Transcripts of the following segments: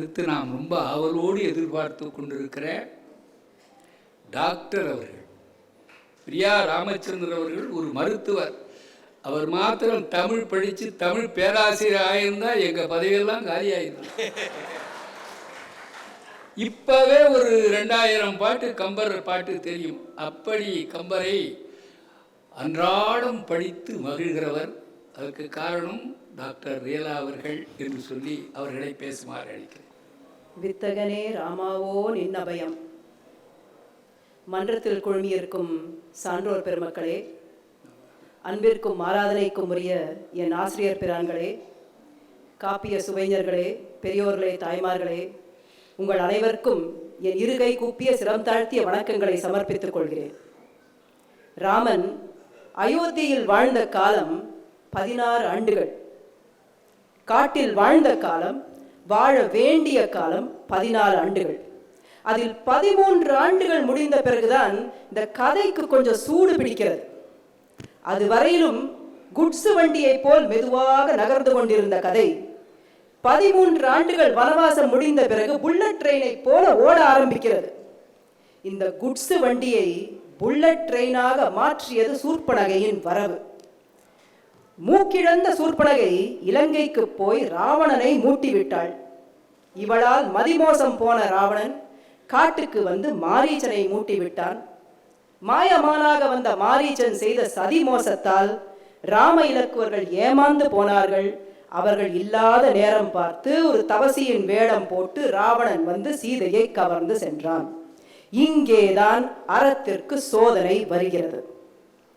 அடுத்து நாம் ரொம்ப ஆவலோடு எதிர்பார்த்து கொண்டிருக்கிற டாக்டர் அவர்கள் பிரியா ராமச்சந்திரன் அவர்கள் ஒரு மருத்துவர். அவர் மாத்திரம் தமிழ் படித்து தமிழ் பேராசிரியர் ஆயிருந்தால் எங்கள் பதவியெல்லாம் காலியாயிருக்கும் இப்போவே ஒரு ரெண்டாயிரம் பாட்டு கம்பர் பாட்டு தெரியும். அப்படி கம்பரை அன்றாடம் படித்து மகிழ்கிறவர். அதற்கு காரணம் டாக்டர் ரேலா அவர்கள் என்று சொல்லி அவர்களை பேசுமாறு அளிக்கிறார் வித்தகனே ராமாவோ நின்னபயம். மன்றத்தில் குழுமியிருக்கும் சான்றோர் பெருமக்களே அன்பிற்கும் ஆராதனைக்கும் உரிய என் ஆசிரியர் பிரான்களே காப்பிய சுவைஞர்களே பெரியோர்களே தாய்மார்களே உங்கள் அனைவருக்கும் என் இருகை கூப்பிய சிரம் தாழ்த்திய வணக்கங்களை சமர்ப்பித்துக் கொள்கிறேன். ராமன் அயோத்தியில் வாழ்ந்த காலம் பதினாறு ஆண்டுகள். காட்டில் வாழ்ந்த காலம் வாழ வேண்டிய காலம் பதினாலு ஆண்டுகள். அதில் பதிமூன்று ஆண்டுகள் முடிந்த பிறகுதான் இந்த கதைக்கு கொஞ்சம் சூடு பிடிக்கிறது. அது வரையிலும் குட்ஸு வண்டியைப் போல் மெதுவாக நகர்ந்து கொண்டிருந்த கதை. பதிமூன்று ஆண்டுகள் வனவாசம் முடிந்த பிறகு புல்லட் ட்ரெயினை போல ஓட ஆரம்பிக்கிறது. இந்த குட்ஸு வண்டியை புல்லட் ட்ரெயினாக மாற்றியது சூர்பனகையின் வரவு. மூக்கிழந்த சூர்பனகை இலங்கைக்கு போய் ராவணனை மூட்டிவிட்டாள். இவளால் மதிமோசம் போன ராவணன் காட்டுக்கு வந்து மாரீச்சனை மூட்டிவிட்டான். மாயமானாக வந்த மாரீச்சன் செய்த சதி மோசத்தால் ராம இலக்குவர்கள் ஏமாந்து போனார்கள். அவர்கள் இல்லாத நேரம் பார்த்து ஒரு தவசியின் வேடம் போட்டு ராவணன் வந்து சீதையை கவர்ந்து சென்றான். இங்கேதான் அறத்திற்கு சோதனை வருகிறது.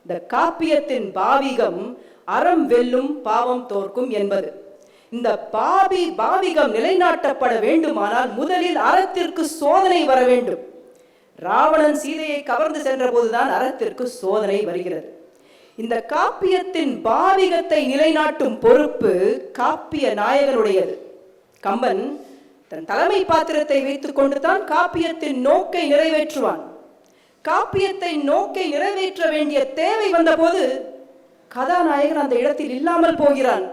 இந்த காப்பியத்தின் பாவிகம் அறம் வெல்லும் பாவம் தோற்கும் என்பது. இந்த பாவி பாவிகம் நிலைநாட்டப்பட வேண்டுமானால் முதலில் அறத்திற்கு சோதனை வர வேண்டும். ராவணன் சீதையை கவர்ந்து சென்ற போதுதான் அறத்திற்கு சோதனை வருகிறது. இந்த காப்பியத்தின் பாவிகத்தை நிலைநாட்டும் பொறுப்பு காப்பிய நாயகனுடையது. கம்பன் தன் தலைமை பாத்திரத்தை வைத்துக் கொண்டுதான் காப்பியத்தின் நோக்கை நிறைவேற்றுவான். காப்பியத்தை நோக்கை நிறைவேற்ற வேண்டிய தேவை வந்தபோது கதாநாயகன் அந்த இடத்தில் இல்லாமல் போகிறான்.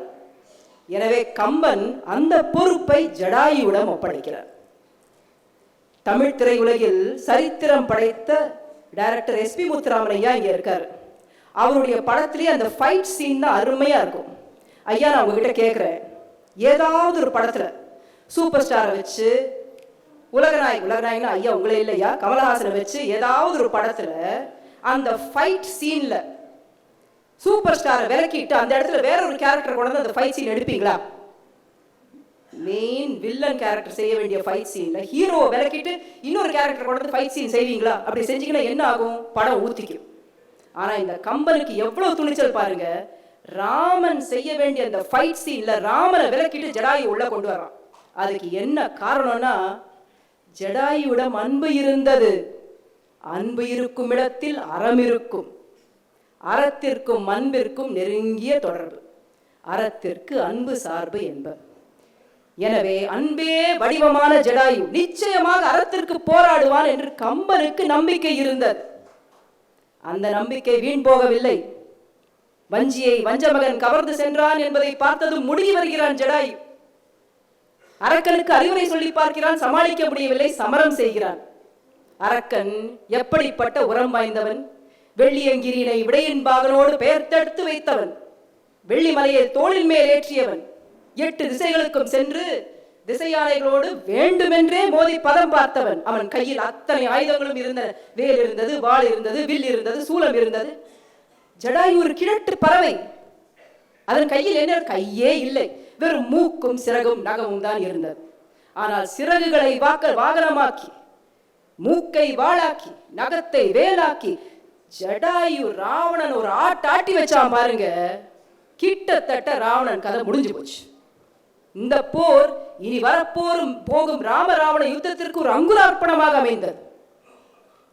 எனவே கம்பன் அந்த பொறுப்பை ஜடாயுவிடம் ஒப்படைக்கிறார். தமிழ் திரையுலகில் சரித்திரம் படைத்த டைரக்டர் எஸ்பி முத்துராமன் ஐயா இங்க இருக்கார். அவருடைய படத்திலேயே அந்த ஃபைட் சீன் தான் அருமையா இருக்கும். ஐயா நான் உங்ககிட்ட கேட்குறேன். ஏதாவது ஒரு படத்துல சூப்பர் ஸ்டாரை வச்சு உலகநாயக் உலகநாயகனா ஐயா உங்களே இல்லையா? கமலஹாசனை வச்சு ஏதாவது ஒரு படத்துல அந்த ஃபைட் சீன்ல சூப்பர் ஸ்டாரை விலக்கிட்டு அந்த இடத்துல வேற ஒரு கேரக்டர் கொண்டு வந்து அந்த ஃபைட் சீன் எடுப்பீங்களா? மெயின் வில்லன் கேரக்டர் செய்ய வேண்டிய ஃபைட் சீன்ல ஹீரோவை விலக்கிட்டு இன்னொரு கேரக்டர் கொண்டு வந்து ஃபைட் சீன் செய்வீங்களா? அப்படி செஞ்சீங்கன்னா என்ன ஆகும்? படம் ஊத்திக்கும். ஆனா இந்த கம்பனுக்கு எவ்வளவு துணிச்சல் பாருங்க. ராமன் செய்ய வேண்டிய அந்த ஃபைட் சீன்ல ராமனை விலக்கிட்டு ஜடாயு உள்ள கொண்டு வரான் அதுக்கு என்ன காரணம்னா ஜடாயுவிடம் அன்பு இருந்தது. அன்பு இருக்கும் இடத்தில் அறம் இருக்கும். அறத்திற்கும் அன்பிற்கும் நெருங்கிய தொடர்பு. அறத்திற்கு அன்பு சார்பு என்ப எனவே அன்பே வடிவமான ஜடாயு நிச்சயமாக அறத்திற்கு போராடுவான் என்று கம்பனுக்கு நம்பிக்கை இருந்தது. அந்த நம்பிக்கை வீண் போகவில்லை. வஞ்சியை வஞ்சமகன் கவர்ந்து சென்றான் என்பதை பார்த்ததும் முடுகி வருகிறான் ஜடாயு. அரக்கனுக்கு அறிவுரை சொல்லி பார்க்கிறான் சமாளிக்க முடியவில்லை சமரம் செய்கிறான். அரக்கன் எப்படிப்பட்ட உரம் வாய்ந்தவன்? வெள்ளியங்கிரினை விடையின் பாகனோடு பெயர்த்தெடுத்து வைத்தவன். வெள்ளிமலையை தோளின் மேல் ஏற்றியவன். எட்டு திசைகளுக்கும் சென்று திசையானைகளோடு வேண்டுமென்றே மோதி பதம் பார்த்தவன். அவன் கையில் அத்தனை ஆயுதங்களும் இருந்தன. வேல் இருந்தது வாள் இருந்தது வில் இருந்தது சூலம் இருந்தது. ஜடாயு ஒரு கிழட்டு பறவை. அதன் கையில் என்ன? கையே இல்லை. வெறும் மூக்கும் சிறகும் நகமும் தான் இருந்தது. ஆனால் சிறகுகளை வாக்க வாகனமாக்கி மூக்கை வாளாக்கி நகத்தை வேலாக்கி ஜடாயு ராவணன் ஒரு ஆட்டாட்டி வச்சான் பாருங்க. கிட்டத்தட்ட ராவணன் கதை முடிஞ்சு போச்சு. இந்த போர் இனி வரப்போரும் போகும் ராம ராவண யுத்தத்திற்கு ஒரு அங்குரார்ப்பணமாக அமைந்தது.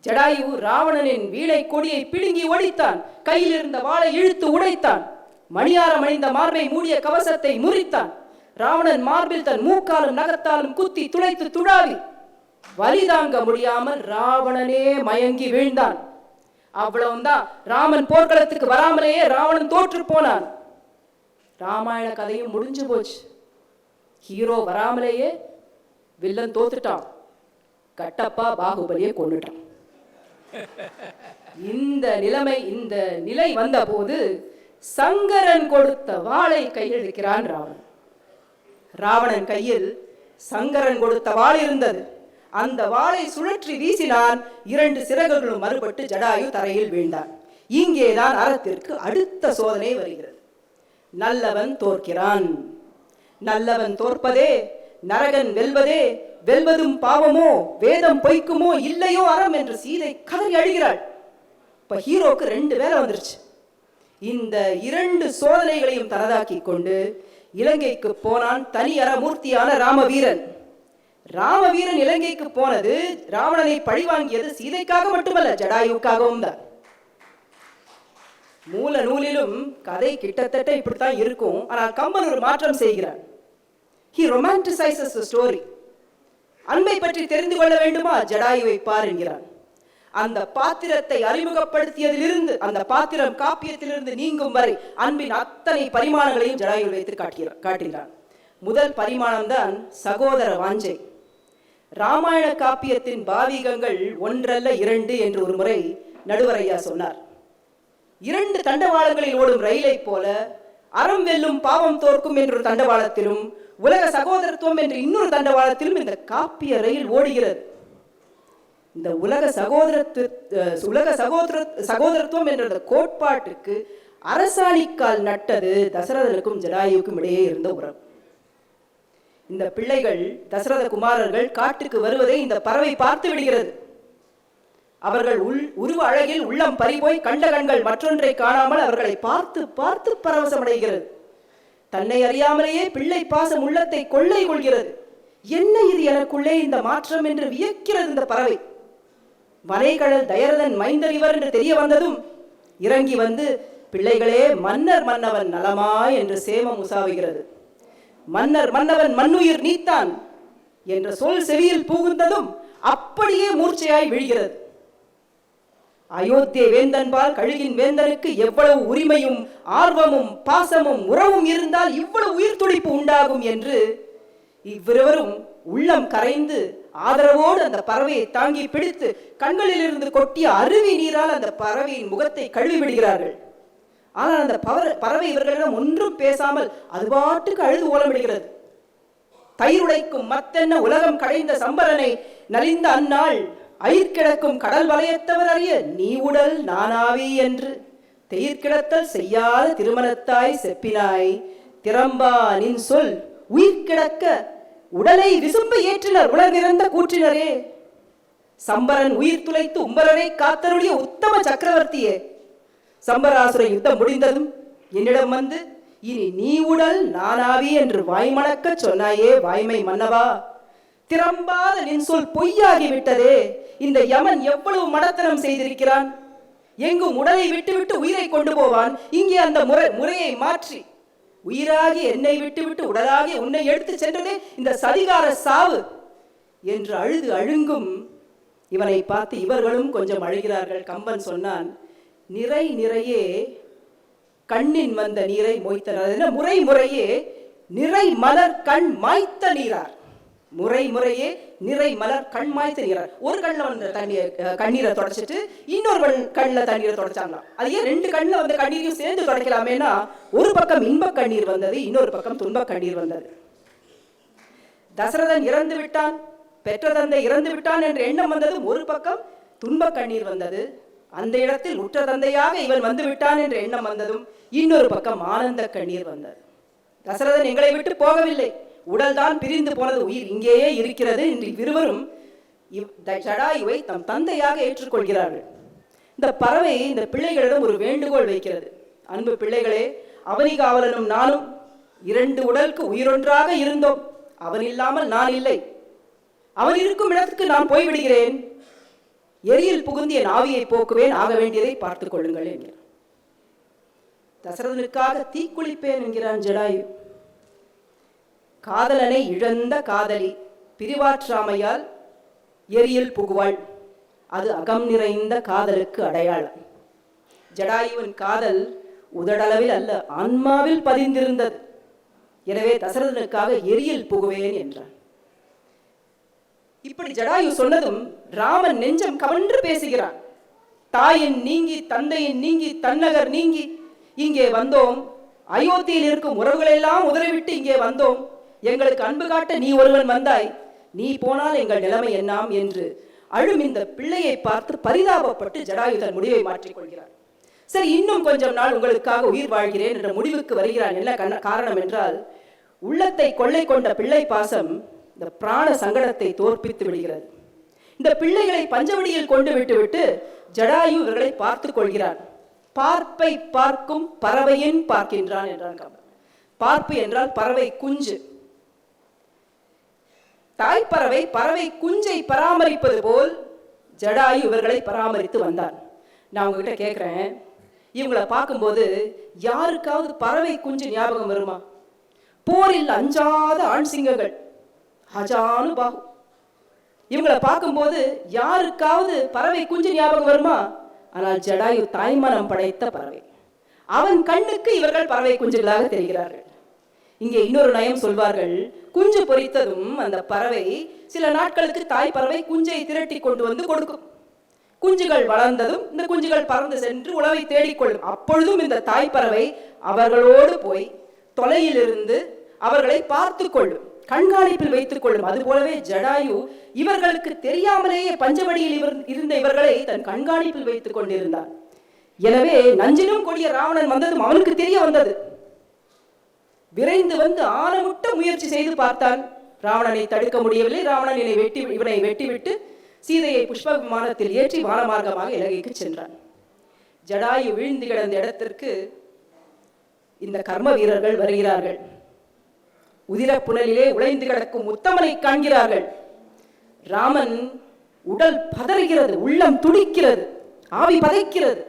ஜடாயு ராவணனின் வீணை கொடியை பிடுங்கி ஒடித்தான் கையில் இருந்த வாளை இழுத்து உடைத்தான். மணியாரம் அணிந்த மார்பை மூடிய கவசத்தை முறித்தான். ராவணன் மார்பில் தன் மூக்காலும் நகத்தாலும் குத்தி துளைத்து துழாவி. வலிதாங்க முடியாமல் ராவணனே மயங்கி வீழ்ந்தான். அவ்வளவுதான் ராமன் போர்க்களத்துக்கு வராமலேயே ராவணன் தோற்று போனான். ராமாயண கதையும் முடிஞ்சு போச்சு. ஹீரோ வராமலேயே வில்லன் தோத்துட்டான். கட்டப்பா பாகுபலியை கொண்டுட்டான் இந்த நிலைமை இந்த நிலை வந்த போது சங்கரன் கொடுத்த வாளை கையில் இருக்கிறான் ராவணன். ராவணன் கையில் சங்கரன் கொடுத்த வாள் இருந்தது. அந்த வாளை சுழற்றி வீசினான். இரண்டு சிறகுகளும் மறுபட்டு ஜடாயு தரையில் வீழ்ந்தான். இங்கேதான் அறத்திற்கு அடுத்த சோதனை வருகிறது. நல்லவன் தோற்கிறான். நல்லவன் தோற்பதே நரகன் வெல்வதே வெல்வதும் பாவமோ வேதம் பொய்க்குமோ இல்லையோ அறம் என்று சீதை கதறி அழுகிறாள். இப்ப ஹீரோக்கு ரெண்டு வேலை வந்துருச்சு. இந்த இரண்டு சோதனைகளையும் தனதாக்கி கொண்டு இலங்கைக்கு போனான் தனியற மூர்த்தியான ராமவீரன். ராமவீரன் இலங்கைக்கு போனது ராவணனை பழிவாங்கியது சீதைக்காக மட்டுமல்ல ஜடாயுக்காகவும் தான். மூல நூலிலும் கதை கிட்டத்தட்ட இப்படித்தான் இருக்கும். ஆனால் கம்பன் ஒரு மாற்றம் செய்கிறார் ஹி ரொமான்டிசைசஸ் ஸ்டோரி அன்பை பற்றி தெரிந்து கொள்ள வேண்டுமா? ஜடாயுவை பார் என்கிறான். அந்த பாத்திரத்தை அறிமுகப்படுத்தியதிலிருந்து அந்த பாத்திரம் காப்பியத்திலிருந்து நீங்கும் வரை அன்பின் அத்தனை பரிமாணங்களையும் ஜடாயுவில் வைத்து காட்டுகிறான் காட்டுகிறான். முதல் பரிமாணம் தான் சகோதர வாஞ்சை. ராமாயண காப்பியத்தின் பாவிகங்கள் ஒன்றல்ல இரண்டு என்று ஒரு முறை நடுவரையா சொன்னார். இரண்டு தண்டவாளங்களில் ஓடும் ரயிலைப் போல அறம் வெல்லும் பாவம் தோற்கும் என்ற ஒரு தண்டவாளத்திலும் உலக சகோதரத்துவம் என்ற இன்னொரு தண்டவாளத்திலும் இந்த காப்பிய ரயில் ஓடுகிறது. இந்த உலக சகோதரத்து அஹ் உலக சகோதர சகோதரத்துவம் என்ற கோட்பாட்டுக்கு அரசாணிக்கால் நட்டது தசரதனுக்கும் ஜடாயுக்கும் இடையே இருந்த உறவு. இந்த பிள்ளைகள் தசரத குமாரர்கள் காட்டுக்கு வருவதை இந்த பறவை பார்த்து விடுகிறது. அவர்கள் உள் உருவ அழகில் உள்ளம் பறிபோய் கண்ட கண்கள் மற்றொன்றை காணாமல் அவர்களை பார்த்து பார்த்து பரவசமடைகிறது. தன்னை அறியாமலேயே பிள்ளை பாசம் உள்ளத்தை கொள்ளை கொள்கிறது. என்ன இது எனக்குள்ளே இந்த மாற்றம் என்று வியக்கிறது இந்த பறவை. வரைகடல் தயரதன் மைந்தர் இவர் என்று தெரிய வந்ததும் இறங்கி வந்து பிள்ளைகளே மன்னர் மன்னவன் நலமாய் என்று சேமம் உசாவுகிறது. மன்னர் மன்னவன் மண்ணுயிர் நீத்தான் என்ற சொல் செவியில் புகுந்ததும் அப்படியே மூர்ச்சையாய் விழுகிறது. அயோத்திய வேந்தன்பால் கழுகின் வேந்தனுக்கு எவ்வளவு உரிமையும் ஆர்வமும் பாசமும் உறவும் இருந்தால் இவ்வளவு உயிர் துடிப்பு உண்டாகும் என்று இவ்விருவரும் உள்ளம் கரைந்து ஆதரவோடு அந்த பறவையை தாங்கி பிடித்து கண்களிலிருந்து கொட்டிய அருவி நீரால் அந்த பறவையின் முகத்தை கழுவி விடுகிறார்கள் ஆனால் அந்த பவர பறவை இவர்களிடம் ஒன்றும் பேசாமல் அது பாட்டுக்கு அழுது ஓலமிடுகிறது. தயிருடைக்கும் மத்தென்ன உலகம் கடைந்த சம்பரனை நலிந்த அந்நாள் அயிர் கிடக்கும் கடல் வளையத்தவர் அறிய நீ உடல் நானாவி என்று. தெயிர் கிடத்தல் செய்யாத திருமணத்தாய் செப்பினாய். திறம்பா நின் சொல் உயிர் கிடக்க உடலை விசும்பு ஏற்றினர் உலகிறந்த கூற்றினரே. சம்பரன் உயிர் துளைத்து உம்பரரை காத்தருடைய உத்தம சக்கரவர்த்தியே. சம்பராசுர யுத்தம் முடிந்ததும் என்னிடம் வந்து இனி நீ உடல் நானாவி என்று வாய்மணக்க சொன்னாயே வாய்மை மன்னவா. திறம்பாத நின் சொல் பொய்யாகி விட்டதே இந்த யமன் எவ்வளவு மடத்தனம் செய்திருக்கிறான்? எங்கும் உடலை விட்டுவிட்டு உயிரை கொண்டு போவான் இங்கே அந்த முறை முறையை மாற்றி. உயிராகி என்னை விட்டுவிட்டு உடலாகி உன்னை எடுத்து சென்றதே இந்த சதிகார சாவு என்று அழுது அழுங்கும் இவனை பார்த்து இவர்களும் கொஞ்சம் அழுகிறார்கள். கம்பன் சொன்னான் நிறை நிறையே கண்ணின் வந்த நீரை மொய்த்தனர். முறை முறையே நிறை மலர் கண் மாய்த்த நீரார். முறை முறையே நிறை மலர் கண் மாய்த்த நீரார். ஒரு கண்ணில் வந்த தண்ணியை கண்ணீரை தொடச்சிட்டு இன்னொரு கண் கண்ணில் தண்ணீரை தொடச்சாங்களாம். அது ஏன் ரெண்டு கண்ணில் வந்த கண்ணீரையும் சேர்ந்து தொடக்கலாமேனா ஒரு பக்கம் இன்பக் கண்ணீர் வந்தது இன்னொரு பக்கம் துன்பக் கண்ணீர் வந்தது. தசரதன் இறந்து விட்டான் பெற்ற தந்தை இறந்து விட்டான் என்ற எண்ணம் வந்ததும் ஒரு பக்கம் துன்பக் கண்ணீர் வந்தது அந்த இடத்தில் உற்ற தந்தையாக இவன் வந்து விட்டான் என்ற எண்ணம் வந்ததும் இன்னொரு பக்கம் ஆனந்த கண்ணீர் வந்தது. தசரதன் எங்களை விட்டு போகவில்லை. உடல்தான் பிரிந்து போனது. உயிர் இங்கேயே இருக்கிறது என்று இருவரும் இவ் ஜடாயுவை தம் தந்தையாக ஏற்றுக்கொள்கிறார்கள். இந்த பறவை இந்த பிள்ளைகளிடம் ஒரு வேண்டுகோள் வைக்கிறது. அன்பு பிள்ளைகளே அவனிகாவலனும் நானும் இரண்டு உடலுக்கு உயிரொன்றாக இருந்தோம். அவன் இல்லாமல் நான் இல்லை. அவன் இருக்கும் இடத்துக்கு நான் போய்விடுகிறேன். எரியில் புகுந்து என் ஆவியை போக்குவேன் ஆக வேண்டியதை பார்த்துக் கொள்ளுங்கள் என்கிறான் தசரதனுக்காக தீக்குளிப்பேன் என்கிறான் ஜடாயு. காதலனை இழந்த காதலி பிரிவாற்றாமையால் எரியில் புகுவாள். அது அகம் நிறைந்த காதலுக்கு அடையாளம். ஜடாயுவின் காதல் உதடளவில் அல்ல ஆன்மாவில் பதிந்திருந்தது. எனவே தசரதனுக்காக எரியில் புகுவேன் என்றான். இப்படி ஜடாயு சொன்னதும் ராமன் நெஞ்சம் கவன்று பேசுகிறான் தாயின் நீங்கி தந்தையின் நீங்கி தன்னகர் நீங்கி இங்கே வந்தோம். அயோத்தியில் இருக்கும் உறவுகளெல்லாம் உதறிவிட்டு இங்கே வந்தோம். எங்களுக்கு அன்பு காட்ட நீ ஒருவன் வந்தாய். நீ போனால் எங்கள் நிலைமை என்னாம் என்று அழும் இந்த பிள்ளையை பார்த்து பரிதாபப்பட்டு ஜடாயு தன் முடிவை மாற்றிக்கொள்கிறார். சரி இன்னும் கொஞ்சம் நாள் உங்களுக்காக உயிர் வாழ்கிறேன் என்ற முடிவுக்கு வருகிறான். என்ன காரணம் என்றால் உள்ளத்தை கொள்ளை கொண்ட பிள்ளை பாசம் இந்த பிராண சங்கடத்தை தோற்பித்து விடுகிறது. இந்த பிள்ளைகளை பஞ்சவடியில் கொண்டு விட்டுவிட்டு ஜடாயு இவர்களை பார்த்து கொள்கிறான். பார்ப்பை பார்க்கும் பறவையின் பார்க்கின்றான் என்றான் கம்பன் பார்ப்பு என்றால் பறவை குஞ்சு. தாய்ப்பறவை பறவை குஞ்சை பராமரிப்பது போல் ஜடாயு இவர்களை பராமரித்து வந்தான். நான் உங்ககிட்ட கேட்குறேன் இவங்களை பார்க்கும்போது யாருக்காவது பறவை குஞ்சு ஞாபகம் வருமா? போரில் அஞ்சாத ஆண் சிங்கங்கள். ஹஜானு பாகு இவங்களை பார்க்கும்போது யாருக்காவது பறவை குஞ்சு ஞாபகம் வருமா? ஆனால் ஜடாயு தாய்மனம் படைத்த பறவை. அவன் கண்ணுக்கு இவர்கள் பறவை குஞ்சுகளாக தெரிகிறார்கள். இங்கே இன்னொரு நயம் சொல்வார்கள் குஞ்சு பொரித்ததும் அந்த பறவை சில நாட்களுக்கு தாய் பறவை குஞ்சை திரட்டி கொண்டு வந்து கொடுக்கும். குஞ்சுகள் வளர்ந்ததும் இந்த குஞ்சுகள் பறந்து சென்று உணவை தேடிக்கொள்ளும் அப்பொழுதும் இந்த தாய் பறவை அவர்களோடு போய் தொலையிலிருந்து அவர்களை பார்த்து கொள்ளும். கண்காணிப்பில் வைத்துக் கொள்ளும். அதுபோலவே ஜடாயு இவர்களுக்கு தெரியாமலேயே பஞ்சவடியில் இவர் இருந்த இவர்களை தன் கண்காணிப்பில் வைத்துக் கொண்டிருந்தான் எனவே நஞ்சினும் கொடிய ராவணன் வந்ததும் அவனுக்கு தெரிய வந்தது. விரைந்து வந்து ஆழமுட்ட முயற்சி செய்து பார்த்தான். ராவணனை தடுக்க முடியவில்லை. ராவணன் இதை வெட்டி இவனை வெட்டிவிட்டு சீதையை புஷ்ப விமானத்தில் ஏற்றி வானமார்க்கமாக இலங்கைக்கு சென்றான். ஜடாயு வீழ்ந்து கிடந்த இடத்திற்கு இந்த கர்ம வீரர்கள் வருகிறார்கள். உதிர புனலிலே உழைந்து கிடக்கும் உத்தமனை காண்கிறார்கள். ராமன் உடல் பதறுகிறது உள்ளம் துடிக்கிறது ஆவி பதைக்கிறது.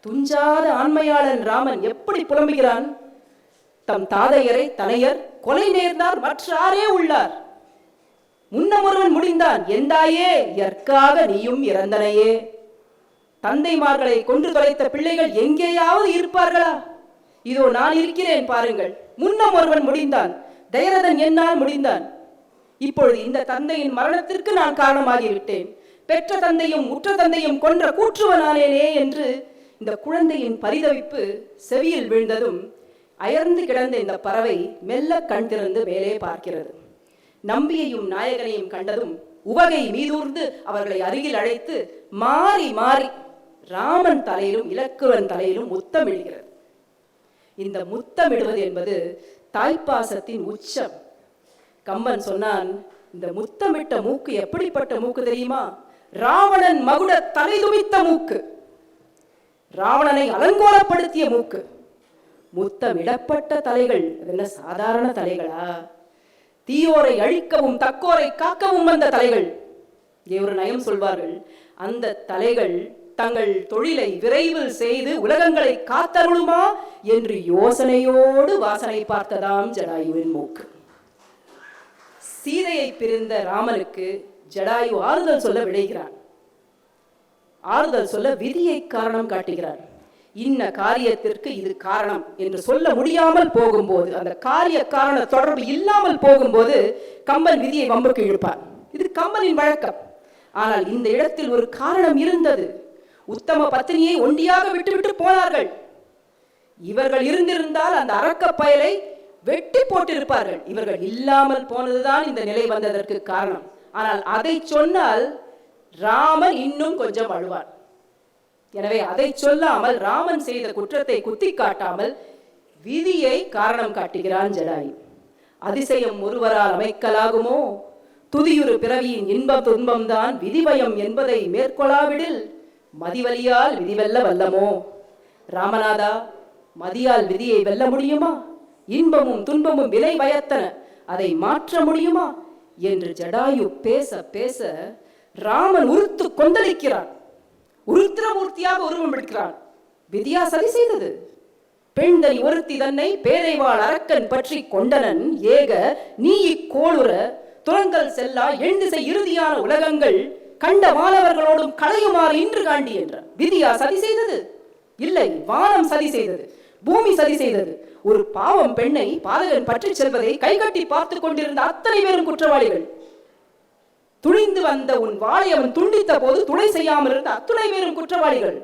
துஞ்சாத ஆண்மையாளன் ராமன் எப்படி புலம்புகிறான்? தம் தாதையரை தனையர் கொலை நேர்ந்தார் மற்றாரே உள்ளார். முன்னமொருவன் முடிந்தான் எந்தாயே எற்காக நீயும் இறந்தனையே. தந்தைமார்களை கொன்று தொலைத்த பிள்ளைகள் எங்கேயாவது இருப்பார்களா? இதோ நான் இருக்கிறேன் பாருங்கள். முன்னம் ஒருவன் முடிந்தான். தயரதன் என்னால் முடிந்தான். இப்பொழுது இந்த தந்தையின் மரணத்திற்கு நான் காரணமாகிவிட்டேன். பெற்ற தந்தையும் உற்ற தந்தையும் கொன்ற கூற்றுவனானேனே என்று இந்த குழந்தையின் பரிதவிப்பு செவியில் வீழ்ந்ததும் அயர்ந்து கிடந்த இந்த பறவை மெல்ல கண் திறந்து மேலே பார்க்கிறது. நம்பியையும் நாயகனையும் கண்டதும் உவகை மீதூர்ந்து அவர்களை அருகில் அழைத்து மாறி மாறி. ராமன் தலையிலும் இலக்குவன் தலையிலும் முத்தமிழ்கிறது இந்த முத்தமிடுவது என்பது தாய்ப்பாசத்தின் உச்சம். கம்பன் சொன்னான் இந்த முத்தமிட்ட மூக்கு எப்படிப்பட்ட மூக்கு தெரியுமா? ராவணன் மகுட தலை துவித்த மூக்கு. ராவணனை அலங்கோலப்படுத்திய மூக்கு. முத்தமிடப்பட்ட தலைகள் என்ன சாதாரண தலைகளா? தீயோரை அழிக்கவும் தக்கோரை காக்கவும் வந்த தலைகள். இங்கே ஒரு நயம் சொல்வார்கள். அந்த தலைகள் தங்கள் தொழிலை விரைவில் செய்து உலகங்களை காத்தருளுமா என்று யோசனையோடு வாசனை பார்த்ததாம் ஜடாயுவின் மூக்கு. சீதையை பிரிந்த ராமனுக்கு ஜடாயு ஆறுதல் சொல்ல விடைகிறான் ஆறுதல் சொல்ல விதியை காரணம் காட்டுகிறார். இன்ன காரியத்திற்கு இது காரணம் என்று சொல்ல முடியாமல் போகும்போது அந்த காரிய காரண தொடர்பு இல்லாமல் போகும்போது கம்பன் விதியை வம்புக்கு இழுப்பார் இது கம்பனின் வழக்கம். ஆனால் இந்த இடத்தில் ஒரு காரணம் இருந்தது. உத்தம பத்தினியை ஒண்டியாக விட்டுவிட்டு போனார்கள். இவர்கள் இருந்திருந்தால் அந்த அரக்க பயலை வெட்டி போட்டிருப்பார்கள். இவர்கள் இல்லாமல் போனதுதான் இந்த நிலை வந்ததற்கு காரணம். ஆனால் அதை சொன்னால் ராமன் இன்னும் கொஞ்சம் அழுவான். எனவே அதை சொல்லாமல் ராமன் செய்த குற்றத்தை குத்தி காட்டாமல் விதியை காரணம் காட்டுகிறான் ஜடாயு. அதிசயம் ஒருவரால் அமைக்கலாகுமோ? துதியுறு பிறவியின் இன்ப துன்பம்தான் விதிவயம் என்பதை மேற்கொள்ளாவிடில் மதிவலியால் விதிவெல்ல வல்லமோ? ராமநாதா மதியால் விதியை வெல்ல முடியுமா? இன்பமும் துன்பமும் விலை பயத்தன அதை மாற்ற முடியுமா? என்று ஜடாயு பேச பேச ராமன் உறுத்து கொந்தளிக்கிறான். உருத்திரமூர்த்தியாக உருவம் எடுக்கிறான். விதியா சதி செய்தது? பெண்தனி ஒருத்தி தன்னை பேரைவாள் அரக்கன் பற்றி கொண்டனன் ஏக நீ இக்கோளுற துறங்கல் செல்லா எழுந்திசை இறுதியான உலகங்கள் கண்ட மாணவர்களோடும் களையுமாறு இன்று காண்டி என்றான் விதியா சதி செய்தது? இல்லை வானம் சதி செய்தது. பூமி சதி செய்தது. ஒரு பாவம் பெண்ணை பாதகன் பற்றி செல்வதை கைகட்டி பார்த்து கொண்டிருந்த அத்தனை பேரும் குற்றவாளிகள். துணிந்து வந்த உன் வாளை அவன் துண்டித்த போது துணை செய்யாமல் இருந்த அத்துணை பேரும் குற்றவாளிகள்.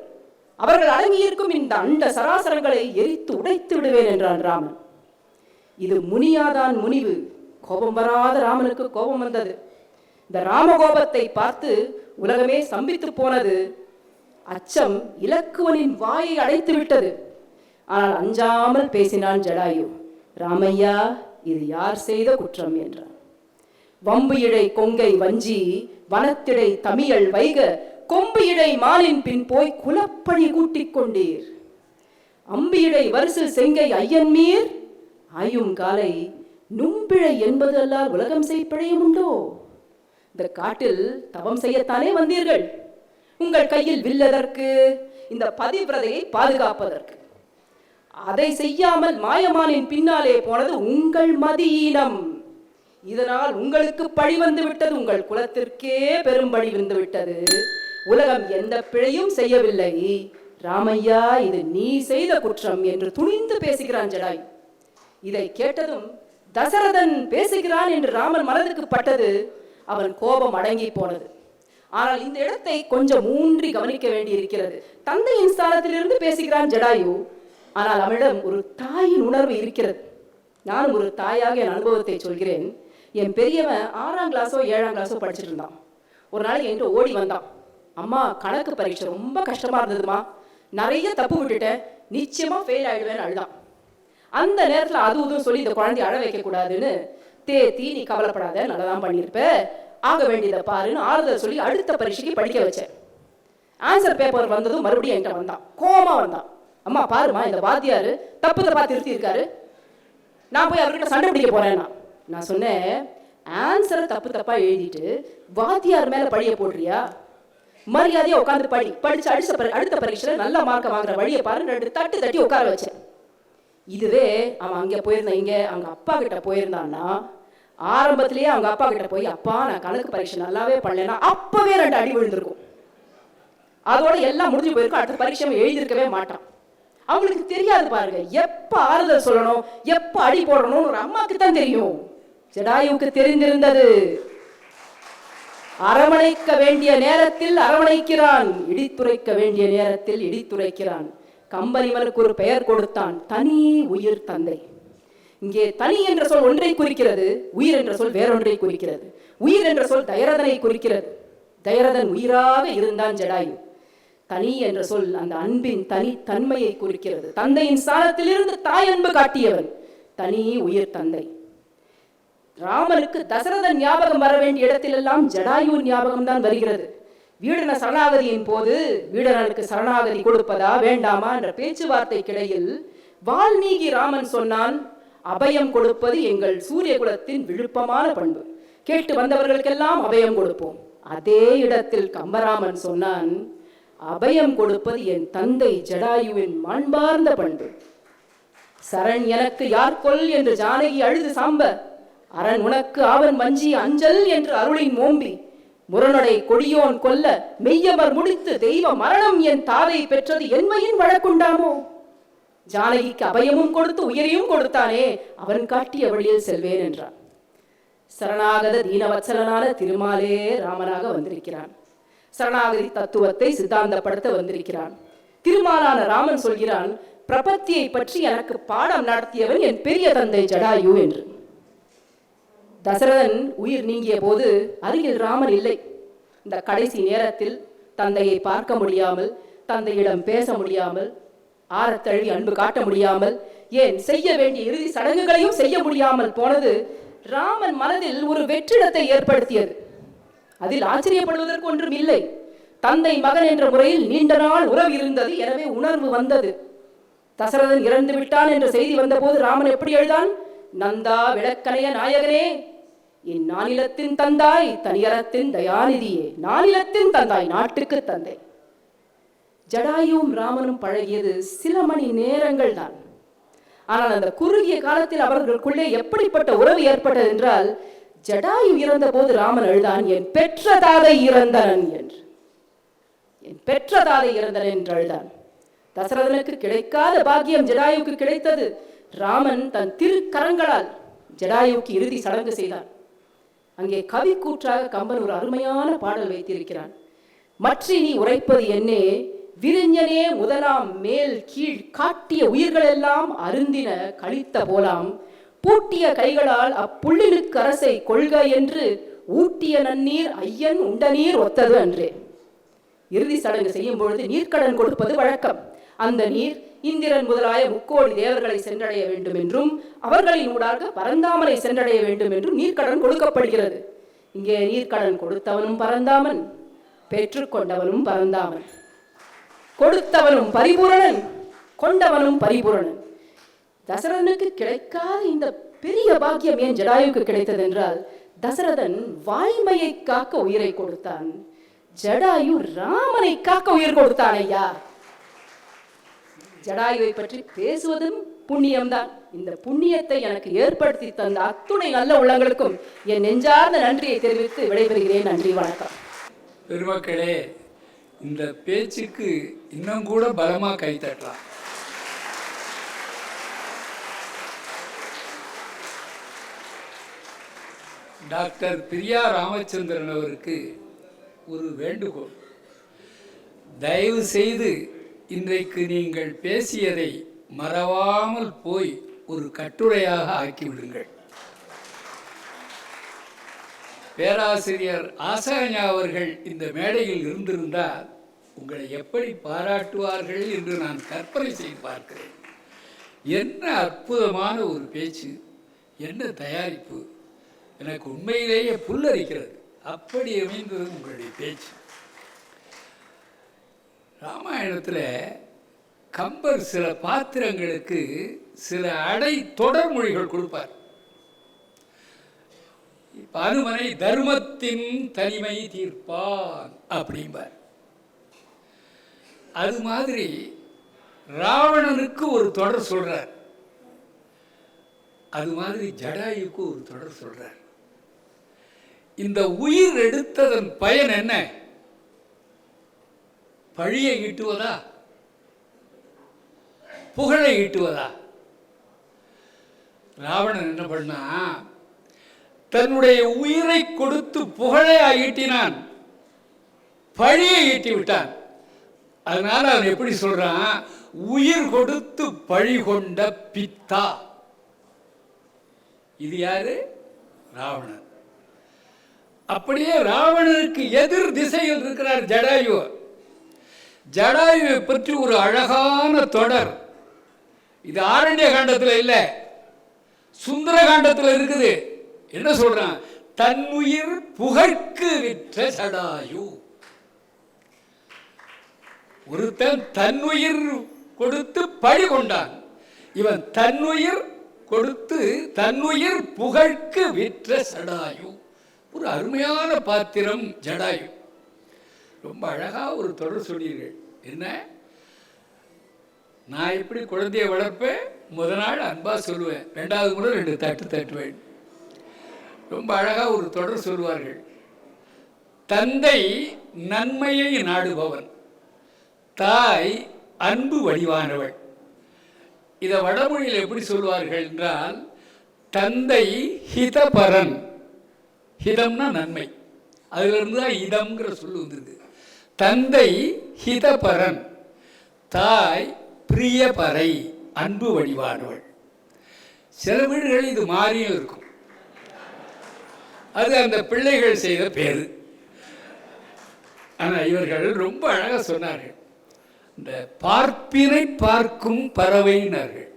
அவர்கள் அடங்கியிருக்கும் இந்த அண்ட சராசரங்களை எரித்து உடைத்து விடுவேன் என்றான் ராமன். இது முனியாதான் முனிவு. கோபம் வராத ராமனுக்கு கோபம் வந்தது. இந்த ராமகோபத்தை பார்த்து உலகமே சம்பித்து போனது. அச்சம் இலக்குவனின் வாயை அடைத்து விட்டது. ஆனால் அஞ்சாமல் பேசினான் ஜடாயு ராமையா இது யார் செய்த குற்றம்? என்றான். வம்பு இழை கொங்கை வஞ்சி வனத்திடை தமியல் வைக கொம்பு இடை மாலின் பின் போய் குலப்பழி கூட்டிக் கொண்டீர். இழை வருசு செங்கை ஐயன் மீர் ஆயும் காலை நும்பிழை என்பது அல்லால் உலகம் செய்பிழையும் உண்டோ? இந்த காட்டில் தவம் செய்யத்தானே வந்தீர்கள்? உங்கள் கையில் வில்லதற்கு இந்த பதிவிரதையை பாதுகாப்பதற்கு. அதை செய்யாமல் மாயமானின் பின்னாலே போனது உங்கள் மதியீனம். இதனால் உங்களுக்கு பழி வந்து விட்டது உங்கள் குலத்திற்கே பெரும் பழி வந்து விட்டது உலகம் எந்த பிழையும் செய்யவில்லை. ராமையா இது நீ செய்த குற்றம் என்று துணிந்து பேசுகிறான் ஜடாய். இதை கேட்டதும் தசரதன் பேசுகிறான் என்று ராமன் மனதுக்கு பட்டது அவன் கோபம் அடங்கி போனது. ஆனால் இந்த இடத்தை கொஞ்சம் ஊன்றி கவனிக்க வேண்டி இருக்கிறது தந்தையின் ஸ்தானத்திலிருந்து பேசுகிறான் ஜடாயு. ஆனால் அவனிடம் ஒரு தாயின் உணர்வு இருக்கிறது. நான் ஒரு தாயாக என் அனுபவத்தை சொல்கிறேன். என் பெரியவன் ஆறாம் கிளாஸோ ஏழாம் கிளாஸோ படிச்சுட்டு இருந்தான் ஒரு நாள் என்கிட்ட ஓடி வந்தான். அம்மா கணக்கு பரீட்சை ரொம்ப கஷ்டமா இருந்ததுமா? நிறைய தப்பு விட்டுட்டேன். நிச்சயமா ஃபெயில் ஆயிடுவேன்னு அழுதான். அந்த நேரத்துல அது இதுவும் சொல்லி இந்த குழந்தைய அழ வைக்க கூடாதுன்னு தேத்தி நீ கவலைப்படாத நல்லா தான் பண்ணியிருப்ப. ஆக வேண்டியதை பாருன்னு ஆறுதல் சொல்லி அடுத்த பரீட்சைக்கு படிக்க வச்சேன் ஆன்சர் பேப்பர் வந்ததும் மறுபடியும் என்கிட்ட வந்தான். கோமா வந்தான். அம்மா பாருமா இந்த வாத்தியார் தப்பு தப்பா திருத்தி இருக்காரு நான் போய் அவர்கிட்ட சண்டை பிடிக்க போறேன்னா. நான் சொன்னேன் ஆன்சரை தப்பு தப்பா எழுதிட்டு வாத்தியார் மேல பழிய போடுறியா? மரியாதையா உட்காந்து படி. படிச்சு அடுத்த அடுத்த பரீட்சையில நல்ல மார்க் வாங்குற வழியை பாரு ரெண்டு தட்டு தட்டி உட்கார வச்சேன். இதுவே அவன் அங்கே போயிருந்தான். இங்கே அவங்க அப்பா கிட்ட போயிருந்தான்னா ஆரம்பத்திலேயே அவங்க அப்பா கிட்ட போய் அப்பா நான் கணக்கு பரீட்சை நல்லாவே பண்ணலைன்னா அப்பவே ரெண்டு அடி விழுந்திருக்கும். அதோட எல்லாம் முடிஞ்சு போயிருக்கும். அடுத்த பரீட்சை அவன் எழுதியிருக்கவே மாட்டான். அவங்களுக்கு தெரியாது பாருங்க. எப்ப ஆறுதல் சொல்லணும்? எப்ப அடி போடணும்னு ஒரு அம்மாக்கு தான் தெரியும். ஜடாயுவுக்கு தெரிந்திருந்தது. அரவணைக்க வேண்டிய நேரத்தில் அரவணைக்கிறான். இடித்துரைக்க வேண்டிய நேரத்தில் இடித்துரைக்கிறான். கம்பனிவனுக்கு ஒரு பெயர் கொடுத்தான். தனி உயிர் தந்தை. இங்கே தனி என்ற சொல் ஒன்றை குறிக்கிறது உயிர் என்ற சொல் வேறொன்றை குறிக்கிறது. உயிர் என்ற சொல் தயரதனை குறிக்கிறது. தயரதன் உயிராக இருந்தான் ஜடாயு. தனி என்ற சொல் அந்த அன்பின் தனி தன்மையை குறிக்கிறது. தந்தையின் சாதத்திலிருந்து தாய் அன்பு காட்டியவன் தனி உயிர் தந்தை. ராமனுக்கு தசரதன் ஞாபகம் வர வேண்டிய இடத்திலெல்லாம் ஜடாயு ஞாபகம் தான் வருகிறது. வீடன சரணாகதியின் போது வீடனனுக்கு சரணாகதி கொடுப்பதா வேண்டாமா என்ற பேச்சுவார்த்தைக்கிடையில் வால்மீகி ராமன் சொன்னான் அபயம் கொடுப்பது எங்கள் சூரிய குலத்தின் விழுப்பமான பண்பு. கேட்டு வந்தவர்களுக்கெல்லாம் அபயம் கொடுப்போம். அதே இடத்தில் கம்பராமன் சொன்னான் அபயம் கொடுப்பது என் தந்தை ஜடாயுவின் மண்பார்ந்த பண்பு. சரண் எனக்கு யார் கொல் என்று ஜானகி அழுது சாம்ப அரண் உனக்கு அவன் மஞ்சி அஞ்சல் என்று அருளின் மோம்பி. முரணடை கொடியோன் கொல்ல மெய்யவர் முடித்து தெய்வ மரணம் என் தாதை பெற்றது என்மையின் வழக்குண்டாமோ? ஜானகிக்கு அபயமும் கொடுத்து உயிரையும் கொடுத்தானே அவன் காட்டிய வழியில் செல்வேன் என்றான். சரணாகத தீனவச்சலனான திருமாலே ராமனாக வந்திருக்கிறான். சரணாகதி தத்துவத்தை சித்தாந்தப்படுத்த வந்திருக்கிறான். திருமாலான ராமன் சொல்கிறான் பிரபத்தியை பற்றி எனக்கு பாடம் நடத்தியவன் என் பெரிய தந்தை ஜடாயு என்று. தசரதன் உயிர் நீங்கிய போது அருகில் ராமன் இல்லை. இந்த கடைசி நேரத்தில் தந்தையை பார்க்க முடியாமல் தந்தையிடம் பேச முடியாமல் ஆரத்தழுவி அன்பு காட்ட முடியாமல் ஏன் செய்ய வேண்டிய இறுதி சடங்குகளையும் செய்ய முடியாமல் போனது ராமன் மனதில் ஒரு வெற்றிடத்தை ஏற்படுத்தியது. அதில் ஆச்சரியப்படுவதற்கு ஒன்றும் இல்லை. தந்தை மகன் என்ற முறையில் நீண்ட நாள் உறவு இருந்தது எனவே உணர்வு வந்தது. தசரதன் இறந்து விட்டான் என்ற செய்தி வந்தபோது ராமன் எப்படி எழுதான்? நந்தா விளக்கணைய நாயகனே என் நானிலத்தின் தந்தாய் தனியரத்தின் தயாநிதியே நானிலத்தின் தந்தாய் நாட்டுக்கு தந்தை. ஜடாயும் ராமனும் பழகியது சில மணி நேரங்கள் தான். ஆனால் அந்த குறுகிய காலத்தில் அவர்களுக்குள்ளே எப்படிப்பட்ட உறவு ஏற்பட்டது என்றால் ஜடாயு இறந்த போது ராமன் எழுதான் என் பெற்ற தாதை இறந்தனன் என்று. என் பெற்ற தாதை இறந்தனன் என்று அழுதான். தசரதனுக்கு கிடைக்காத பாக்கியம் ஜடாயுவுக்கு கிடைத்தது. ராமன் தன் திருக்கரங்களால் ஜடாயுவுக்கு இறுதி சடங்கு செய்தான். அங்கே கவி கூற்றாக கம்பன் ஒரு அருமையான பாடல் வைத்திருக்கிறான். மற்றி நீ உரைப்பது என்னே விரிஞ்சனே முதலாம் மேல் கீழ் காட்டிய உயிர்களெல்லாம் அருந்தின கழித்த போலாம். பூட்டிய கைகளால் அப்புள்ளினுக்கு அரசை கொள்க என்று ஊட்டிய நன்னீர் ஐயன் உண்ட நீர் ஒத்தது அன்றே. இறுதி சடங்கு செய்யும் பொழுது நீர்க்கடன் கொடுப்பது வழக்கம். அந்த நீர் இந்திரன் முதலாய முக்கோடி தேவர்களை சென்றடைய வேண்டும் என்றும் அவர்களின் ஊடாக பரந்தாமலை சென்றடைய வேண்டும் என்றும் நீர்க்கடன் கொடுக்கப்படுகிறது. இங்கே நீர்க்கடன் கொடுத்தவனும் பரந்தாமன் பெற்றுக்கொண்டவனும் பரந்தாமன். கொடுத்தவனும் பரிபூரணன் கொண்டவனும் பரிபூரணன். தசரதனுக்கு கிடைக்காத இந்த பெரிய பாக்கியம் ஏன் ஜடாயுக்கு கிடைத்தது என்றால் தசரதன் வாய்மையை காக்க உயிரை கொடுத்தான். ஜடாயு ராமனை காக்க உயிர் கொடுத்தான் ஐயா. ஜடாயுவை பற்றி பேசுவதும் புண்ணியம்தான். இந்த புண்ணியத்தை எனக்கு ஏற்படுத்தி தந்த அத்துணை நல்ல உள்ளங்களுக்கும் என் நெஞ்சார்ந்த நன்றியை தெரிவித்து விடைபெறுகிறேன். நன்றி வணக்கம். பெருமக்களே இந்த பேச்சுக்கு இன்னும் கூட பலமாக கை தட்டலாம். டாக்டர் பிரியா ராமச்சந்திரன் அவருக்கு ஒரு வேண்டுகோள். தயவு செய்து இன்றைக்கு நீங்கள் பேசியதை மறவாமல் போய் ஒரு கட்டுரையாக ஆக்கிவிடுங்கள். பேராசிரியர் ஆசாஞா அவர்கள் இந்த மேடையில் இருந்திருந்தால் உங்களை எப்படி பாராட்டுவார்கள் என்று நான் கற்பனை செய்து பார்க்கிறேன். என்ன அற்புதமான ஒரு பேச்சு என்ன தயாரிப்பு. எனக்கு உண்மையிலேயே புல்லரிக்கிறது. அப்படி அமைந்தது உங்களுடைய பேச்சு. ராமாயணத்தில் கம்பர் சில பாத்திரங்களுக்கு சில அடை தொடர்மொழிகள் கொடுப்பார். அனுமனை தர்மத்தின் தனிமை தீர்ப்பான் அப்படிம்பார். அது மாதிரி ராவணனுக்கு ஒரு தொடர் சொல்றார். அது மாதிரி ஜடாயுக்கு ஒரு தொடர் சொல்றார். இந்த உயிர் எடுத்ததன் பயன் என்ன? பழியை ஈட்டுவதா? புகழை ஈட்டுவதா? ராவணன் என்ன பண்ணா தன்னுடைய உயிரை கொடுத்து புகழை ஈட்டினான். பழியை ஈட்டி விட்டான். அதனால அவன் எப்படி சொல்றான்? உயிர் கொடுத்து பழி கொண்ட பித்தா. இது யாரு? ராவணன். அப்படியே ராவணனுக்கு எதிர் திசையில் இருக்கிறார் ஜடாயு ஜடாயுவை பற்றி ஒரு அழகான தொடர். இது ஆரண்ய காண்டத்தில் இல்லை. சுந்தர காண்டத்தில் இருக்குது. என்ன சொல்றான்? தன்னுயிர் புகழ்க்கு விற்ற ஜடாயு. ஒருத்தன் தன்னுயிர் கொடுத்து பழி கொண்டான். இவன் தன்னுயிர் கொடுத்து தன்னுயிர் புகழ்க்கு விற்ற சடாயு ஒரு அருமையான பாத்திரம் ஜடாயு. ரொம்ப அழகாக ஒரு தொடர் சொன்னீர்கள் என்ன? நான் எப்படி குழந்தையை வளர்ப்பேன்? முத நாள் அன்பாக சொல்லுவேன். ரெண்டாவது முறை ரெண்டு தட்டு தட்டுவேன். ரொம்ப அழகாக ஒரு தொடர் சொல்வார்கள் தந்தை நன்மையை நாடுபவன். தாய் அன்பு வடிவானவள். இதை வடமொழியில் எப்படி சொல்வார்கள் என்றால் தந்தை ஹிதபரன். ஹிதம்னா நன்மை. அதிலிருந்து தான் இதம்ங்கிற சொல்லு வந்திருக்கு. தந்தை ஹிதபரன் தாய் பிரியபறை அன்பு வடிவானவள். சில வீடுகளில் இது மாறியும் இருக்கும். அது அந்த பிள்ளைகள் செய்த பேரு. ஆனால் இவர்கள் ரொம்ப அழகாக சொன்னார்கள். இந்த பார்ப்பினை பார்க்கும் பறவையினார்கள்.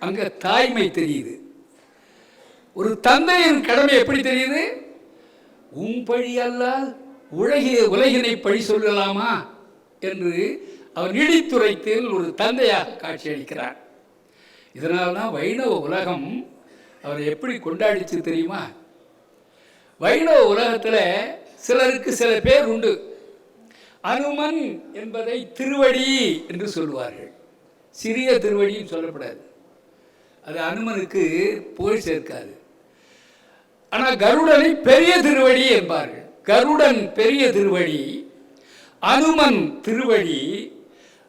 அங்க தாய்மை தெரியுது. ஒரு தந்தையின் கடமை எப்படி தெரியுது? உன் பழி அல்லால் உலகிய உலகினை பழி சொல்லலாமா என்று அவர் நீடித்துரைத்தில் ஒரு தந்தையாக காட்சியளிக்கிறார். இதனால் தான் வைணவ உலகம் அவரை எப்படி கொண்டாடிச்சு தெரியுமா? வைணவ உலகத்தில் சிலருக்கு சில பேர் உண்டு. அனுமன் என்பதை திருவடி என்று சொல்வார்கள் சிறிய திருவடின்னு சொல்லப்படாது. அது அனுமனுக்கு புகழ் சேர்க்காது. ஆனால் கருடனை பெரிய திருவடி என்பார்கள். கருடன் பெரிய திருவடி அனுமன் திருவடி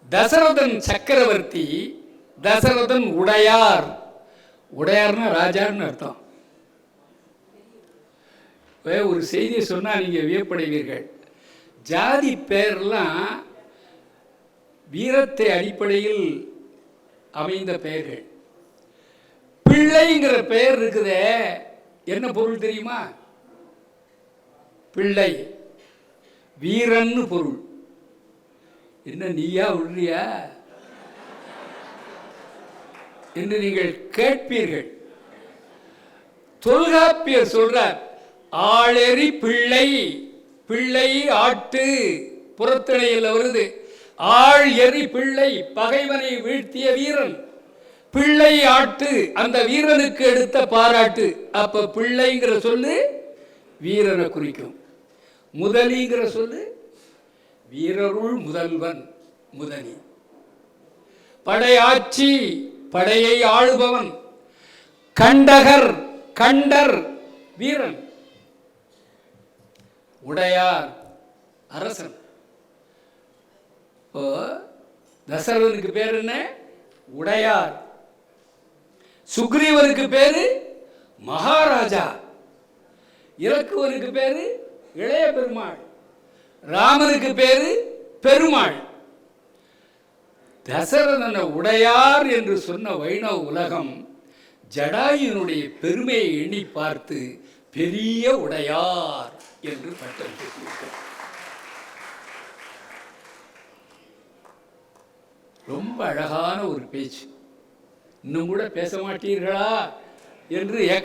தசரதன் சக்கரவர்த்தி தசரதன் உடையார். உடையார்னா ராஜான்னு அர்த்தம். ஒரு செய்தியை சொன்னால் நீங்கள் வியப்படைவீர்கள். ஜாதி பெயர்லாம் வீரத்தை அடிப்படையில் அமைந்த பெயர்கள். பிள்ளைங்கிற பெயர் இருக்குதே என்ன பொருள் தெரியுமா? பிள்ளை. வீரன்னு பொருள். என்ன நீயா உள்ளியா என்று நீங்கள் கேட்பீர்கள். தொல்காப்பியர் சொல்றார் ஆளெறி பிள்ளை பிள்ளை ஆட்டு. புறத்திணையில் வருது ஆள் எறி பிள்ளை பகைவனை வீழ்த்திய வீரன். பிள்ளை ஆட்டு அந்த வீரனுக்கு எடுத்த பாராட்டு. அப்ப பிள்ளைங்கிற சொல்லு வீரனை குறிக்கும். முதலிங்கிற சொல்லு. வீரருள் முதல்வன் முதலி படையாட்சி படையை ஆளுபவன். கண்டகர் கண்டர் வீரன். உடையார் அரசன். இப்போ தசரதனுக்கு பேர் என்ன? உடையார். சுக்ரீவனுக்கு பேரு மகாராஜா. இலக்குவனுக்கு பேரு இளைய பெருமாள். ராமனுக்கு பேரு பெருமாள். தசரதன உடையார் என்று சொன்ன வைணவ உலகம் ஜடாயுனுடைய பெருமையை எண்ணி பார்த்து பெரிய உடையார் என்று பட்டம் பெற்றிருக்கிறார் ரொம்ப அழகான ஒரு பேச்சு. இன்னும் கூட பேச மாட்டீர்களா? என்று ஏக்க